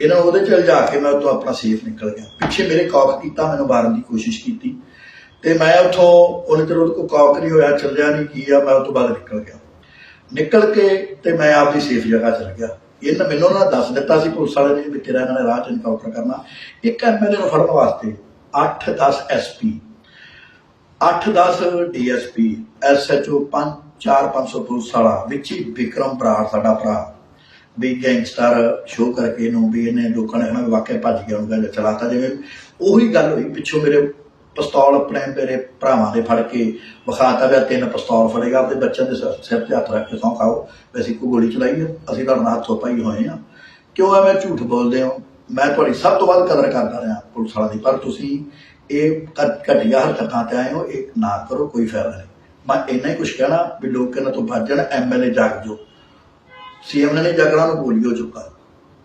ਇਹਨਾਂ ਉਹਦੇ ਚ ਲਿਜਾ ਕੇ ਮੈਂ ਉੱਥੋਂ ਆਪਣਾ ਸੇਫ ਨਿਕਲ ਗਿਆ। ਪਿੱਛੇ ਮੇਰੇ ਕੌਕ ਕੀਤਾ, ਮੈਨੂੰ ਮਾਰਨ ਦੀ ਕੋਸ਼ਿਸ਼ ਕੀਤੀ। ਤੇ ਮੈਂ ਉੱਥੋਂ ਉਹਨੇ ਚਿਰ ਉਹਦੇ ਕੋਲ ਕੌਕ ਨਹੀਂ ਹੋਇਆ ਚੱਲਿਆ ਨਹੀਂ, ਕੀ ਆ, ਮੈਂ ਉਹ ਬਾਅਦ ਨਿਕਲ ਗਿਆ। ਨਿਕਲ ਕੇ ਤੇ ਮੈਂ ਆਪਦੀ ਸੇਫ ਜਗ੍ਹਾ ਚਲ ਗਿਆ। ਇਹਨਾਂ ਮੈਨੂੰ ਉਹਨਾਂ ਦੱਸ ਦਿੱਤਾ ਸੀ ਪੁਲਿਸ ਵਾਲੇ ਨੇ ਵੀ ਤੇਰਾ ਇਹਨਾਂ ਨੇ ਰਾਹ ਚ ਇਨਕਾਊਂਟਰ ਕਰਨਾ। ਇੱਕ ਐਮਐਲਏ ਨੂੰ ਫੜਨ ਵਾਸਤੇ 8-10 ਐਸਪੀ 8-10 ਡੀਐਸਪੀ ਐਸਐਚਓ 5-4-500 ਪੁਲਿਸ ਵਾਲਾ, ਵਿੱਚ ਹੀ ਵਿਕਰਮ ਬਰਾੜ ਸਾਡਾ ਭਰਾ। ਵੀ ਗੈਂਗਸਟਰ ਸ਼ੋਅ ਕਰਕੇ ਇਹਨੂੰ ਵੀ ਇਹਨੇ ਲੋਕਾਂ ਨੇ ਹਨਾ ਵਾਕਿਆ ਭੱਜ ਗਿਆ, ਉਹਨੂੰ ਗੱਲ ਚਲਾਤਾ। ਜਿਵੇਂ ਉਹੀ ਗੱਲ ਹੋਈ, ਪਿੱਛੋਂ ਮੇਰੇ ਪਿਸਤੌਲ ਆਪਣੇ ਮੇਰੇ ਭਰਾਵਾਂ ਦੇ ਫੜ ਕੇ ਵਿਖਾਤਾ ਵੀ ਆਹ ਤਿੰਨ ਪਿਸਤੌਲ ਫੜੇਗਾ ਆਪਣੇ ਬੱਚਿਆਂ ਦੇ ਸਿਰ ਤੇ ਹੱਥ ਰੱਖ ਕੇ ਸੌਂ ਖਾਓ, ਵੀ ਅਸੀਂ ਕੋਈ ਗੋਲੀ ਚਲਾਈ ਅਸੀਂ ਤੁਹਾਡੇ ਨਾਲ ਹੱਥੋਂ ਪਾਈ ਹੋਏ ਆ। ਕਿਉਂ ਐਵੇਂ ਝੂਠ ਬੋਲਦੇ ਹੋ? ਮੈਂ ਤੁਹਾਡੀ ਸਭ ਤੋਂ ਵੱਧ ਕਦਰ ਕਰਦਾ ਰਿਹਾ ਪੁਲਿਸ ਵਾਲਿਆਂ ਦੀ, ਪਰ ਤੁਸੀਂ ਇਹ ਘਟੀਆ ਹਰਕਤਾਂ ਤੇ ਆਏ ਹੋ, ਇਹ ਨਾ ਕਰੋ, ਕੋਈ ਫਾਇਦਾ ਨਹੀਂ। ਮੈਂ ਇੰਨਾ ਹੀ ਕੁਝ ਕਹਿਣਾ ਵੀ ਲੋਕ ਇਹਨਾਂ ਤੋਂ ਬਚ ਜਾਣ ਐਮਐਲਏ ਜਾਗ ਜੋ ਸੀਐਮ ਨੇ ਨਹੀਂ ਨੂੰ ਗੋਲੀ ਚੁੱਕਾ।